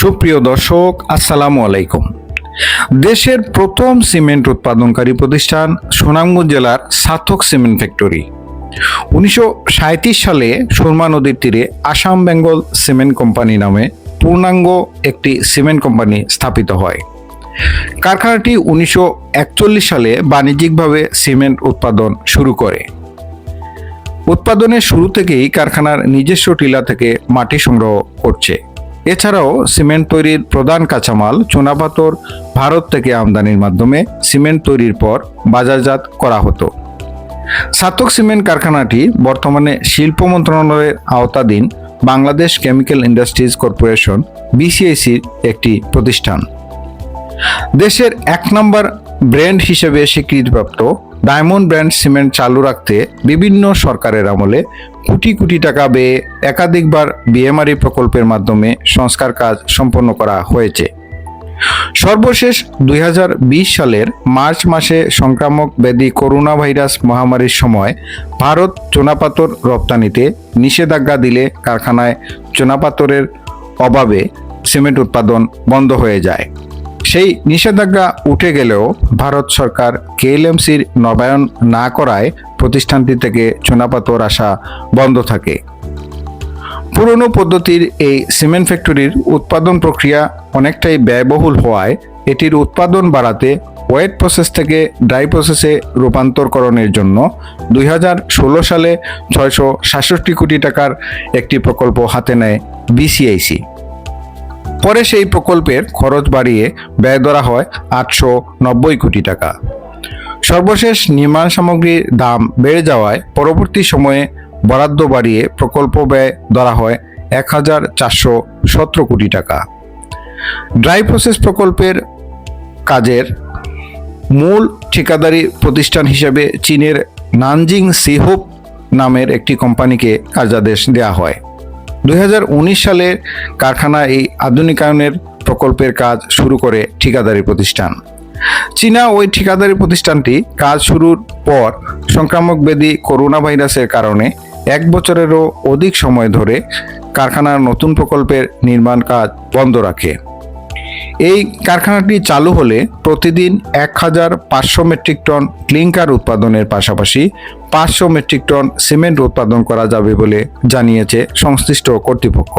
সুপ্রিয় দর্শক, আসসালামু আলাইকুম। দেশের প্রথম সিমেন্ট উৎপাদনকারী প্রতিষ্ঠান সুনামগঞ্জ জেলার সার্থক সিমেন্ট ফ্যাক্টরি। উনিশশো সাঁইত্রিশ সালে সুরমা নদীর তীরে আসাম বেঙ্গল সিমেন্ট কোম্পানি নামে পূর্ণাঙ্গ একটি সিমেন্ট কোম্পানি স্থাপিত হয়। কারখানাটি উনিশশো একচল্লিশ সালে বাণিজ্যিকভাবে সিমেন্ট উৎপাদন শুরু করে। উৎপাদনের শুরু থেকেই কারখানার নিজস্ব টিলা থেকে মাটি সংগ্রহ করছে। এছাড়াও সিমেন্ট তৈরির প্রধান কাঁচামাল চুনাপাথর ভারত থেকে আমদানির মাধ্যমে সিমেন্ট তৈরির পর বাজারজাত করা হতো। সাতক সিমেন্ট কারখানাটি বর্তমানে শিল্প মন্ত্রণালয়ের আওতাধীন বাংলাদেশ কেমিক্যাল ইন্ডাস্ট্রিজ কর্পোরেশন বিসিআইসির একটি প্রতিষ্ঠান। দেশের এক নম্বর ব্র্যান্ড হিসেবে স্বীকৃতিপ্রাপ্ত ডায়মন্ড ব্র্যান্ড সিমেন্ট চালু রাখতে বিভিন্ন সরকারের আমলে কোটি কোটি টাকা ব্যয়ে একাধিকবার বিএমআরই প্রকল্পের মাধ্যমে সংস্কার কাজ সম্পন্ন করা হয়েছে। সর্বশেষ দুই হাজার বিশ সালের মার্চ মাসে সংক্রামক ব্যাধি করোনা ভাইরাস মহামারীর সময় ভারত চুনাপাথর রপ্তানিতে নিষেধাজ্ঞা দিলে কারখানায় চুনাপাথরের অভাবে সিমেন্ট উৎপাদন বন্ধ হয়ে যায়। সেই নিষেধাজ্ঞা উঠে গেলেও ভারত সরকার কেএলএমসির নবায়ন না করায় প্রতিষ্ঠানটি থেকে চুনাপাথর আসা বন্ধ থাকে। পুরনো পদ্ধতির এই সিমেন্ট ফ্যাক্টরির উৎপাদন প্রক্রিয়া অনেকটাই ব্যয়বহুল হওয়ায় এটির উৎপাদন বাড়াতে ওয়েট প্রসেস থেকে ড্রাই প্রসেসে রূপান্তরকরণের জন্য দুই হাজার ষোলো সালে ছয়শো সাতষট্টি কোটি টাকার একটি প্রকল্প হাতে নেয় বিসিআইসি। পরে সেই প্রকল্পের খরচ বাড়িয়ে ব্যয় ধরা হয় আটশো নব্বই কোটি টাকা। সর্বশেষ নির্মাণ সামগ্রীর দাম বেড়ে যাওয়ায় পরবর্তী সময়ে বরাদ্দ বাড়িয়ে প্রকল্প ব্যয় ধরা হয় এক হাজার চারশো সতেরো কোটি টাকা। ড্রাই প্রসেস প্রকল্পের কাজের মূল ঠিকাদারি প্রতিষ্ঠান হিসেবে চীনের নানজিং সিহুপ নামের একটি কোম্পানিকে কার্যাদেশ দেওয়া হয়। দুই হাজার উনিশ সালে কারখানা এই আধুনিকায়নের প্রকল্পের কাজ শুরু করে ঠিকাদারি প্রতিষ্ঠান। চীনা ওই ঠিকাদারি প্রতিষ্ঠানটি কাজ শুরুর পর সংক্রামক ব্যাধি করোনা ভাইরাসের কারণে এক বছরেরও অধিক সময় ধরে কারখানার নতুন প্রকল্পের নির্মাণ কাজ বন্ধ রাখে। এই কারখানাটি চালু হলে প্রতিদিন এক হাজার পাঁচশো মেট্রিক টন ক্লিংকার উৎপাদনের পাশাপাশি পাঁচশো মেট্রিক টন সিমেন্ট উৎপাদন করা যাবে বলে জানিয়েছে সংশ্লিষ্ট কর্তৃপক্ষ।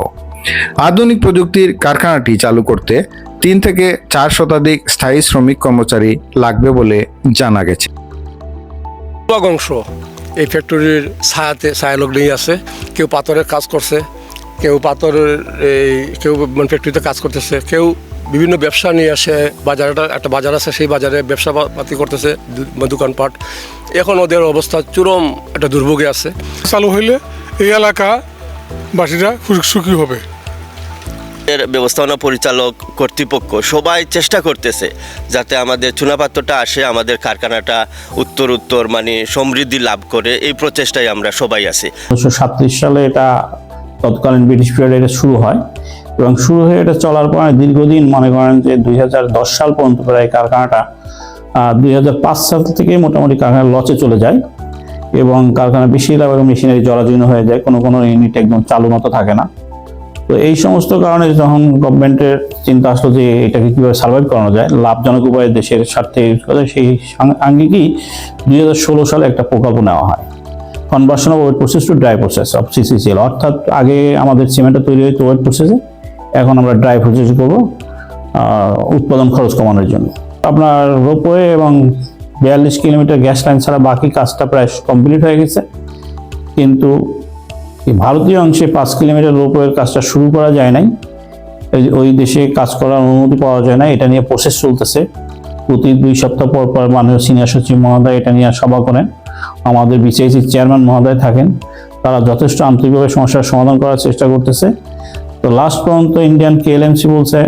আধুনিক প্রযুক্তির কারখানাটি চালু করতে তিন থেকে চার শতাধিক স্থায়ী শ্রমিক কর্মচারী লাগবে বলে জানা গেছে। অংশ এই ফ্যাক্টরির ছায়াতে ছায়ালগ্নেই আছে। কেউ পাথরের কাজ করছে কেউ পাথরের এই কেউ মানে ফ্যাক্টরিতে কাজ করতেছে কেউ বিভিন্ন ব্যবসা নিয়ে আসে বাজারে একটা বাজার আছে সেই বাজারে ব্যবসা পাতি করতেছে দু- দোকানপাট। এখন ওদের অবস্থা চরম একটা দুর্ভোগে আছে। চালু হইলে এই এলাকা বাসীরা সুখী হবে। এর ব্যবস্থাপনা পরিচালক কর্তৃপক্ষ সবাই চেষ্টা করতেছে যাতে আমাদের চুনাপাত্রটা আসে আমাদের কারখানাটা উত্তর উত্তর মানে সমৃদ্ধি লাভ করে। এই প্রচেষ্টায় আমরা সবাই আছি। উনিশশো সাতত্রিশ সালে এটা তৎকালীন ব্রিটিশ পিরিয়ডে এটা শুরু হয় এবং শুরু হয়ে এটা চলার পরে দীর্ঘদিন মনে করেন যে দুই হাজার দশ সাল পর্যন্ত প্রায় কারখানাটা দুই হাজার পাঁচ সাল থেকে মোটামুটি কারখানা লচে চলে যায়। এবং কারখানা বেশিরভাগ মেশিনারি জরাজীর্ণ হয়ে যায়, কোনো কোনো ইউনিট একদম চালু মতো থাকে না। তো এই সমস্ত কারণে যখন গভর্নমেন্টের চিন্তা আসলো যে এটাকে কীভাবে সার্ভাইভ করানো যায়, লাভজনক উপায়ে দেশের স্বার্থে ইউজ করা সেই আঙ্গিকেই দুই সালে একটা প্রকল্প নেওয়া হয়। Conversion of wet process to dry process of CCCL অর্থাৎ আগে আমাদের সিমেন্টটা তৈরি হতো ওয়েট প্রসেসে এখন আমরা ড্রাই প্রসেস করব উৎপাদন খরচ কমানোর জন্য। আপনার রোপওয়ে এবং বিয়াল্লিশ কিলোমিটার গ্যাস লাইন ছাড়া বাকি কাজটা প্রায় কমপ্লিট হয়ে গেছে। কিন্তু ভারতীয় অংশে পাঁচ কিলোমিটার রোপওয়ের কাজটা শুরু করা যায় নাই। ওই দেশে কাজ করার অনুমতি পাওয়া যায় না এটা নিয়ে প্রসেস চলতেছে। প্রতি দুই সপ্তাহ পর পর মাননীয় সিনিয়র সচিব মহোদয় এটা নিয়ে সভা করেন। আমাদের বিসিআইসির চেয়ারম্যান মহোদয় থাকেন। তারা যথেষ্ট আন্তরিকভাবে সমস্যার সমাধান করার চেষ্টা করতেছে। তো লাস্ট পর্যন্ত ইন্ডিয়ান কেএলএমসি বলছে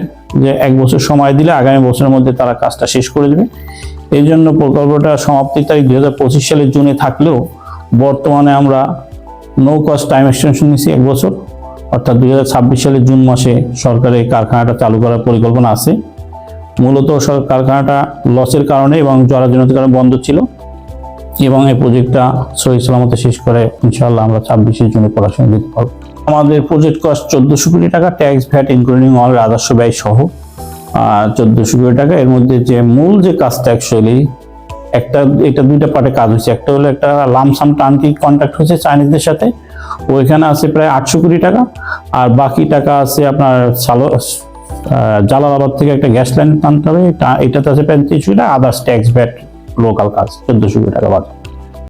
যে, এক বছর সময় দিলে আগামী বছরের মধ্যে তারা কাজটা শেষ করে দেবে। এই জন্য প্রকল্পটা সমাপ্তির তারিখ দুই হাজার পঁচিশ সালের জুনে থাকলেও বর্তমানে আমরা নো কস্ট টাইম এক্সটেনশন নিচ্ছি এক বছর। অর্থাৎ দুই হাজার ছাব্বিশ সালের জুন মাসে সরকারের কারখানাটা চালু করার পরিকল্পনা আছে। মূলত কারখানাটা লসের কারণে এবং জরাজীর্ণতার কারণে বন্ধ ছিল এবং এই প্রজেক্টটা সহি সালামতে শেষ করে ইনশাআল্লাহ আমরা ছাব্বিশের জুনে পড়াশোনা দিতে পারব। আমাদের প্রজেক্ট কস্ট চোদ্দশো কোটি টাকা ট্যাক্স ভ্যাট ইনক্লুডিং অল রাজস্ব ব্যয় সহ। চোদ্দশো কোটি টাকা। এর মধ্যে যে মূল যে কাজটা অ্যাকচুয়ালি একটা, এটা দুইটা পার্টে কাজ হয়েছে। একটা হলো একটা লামসাম টার্নকি কন্ট্রাক্ট হয়েছে চাইনিজদের সাথে। ওইখানে আছে প্রায় আটশো কোটি টাকা। আর বাকি টাকা আছে আপনার সালো জালালাবাদ থেকে একটা গ্যাস লাইন টানতে হবে। এটা- এটাতে আছে প্রায় তিনশো টাকা। আদার্স ট্যাক্স ভ্যাট লোকাল কাজ, চোদ্দশো কোটি টাকা বাদ।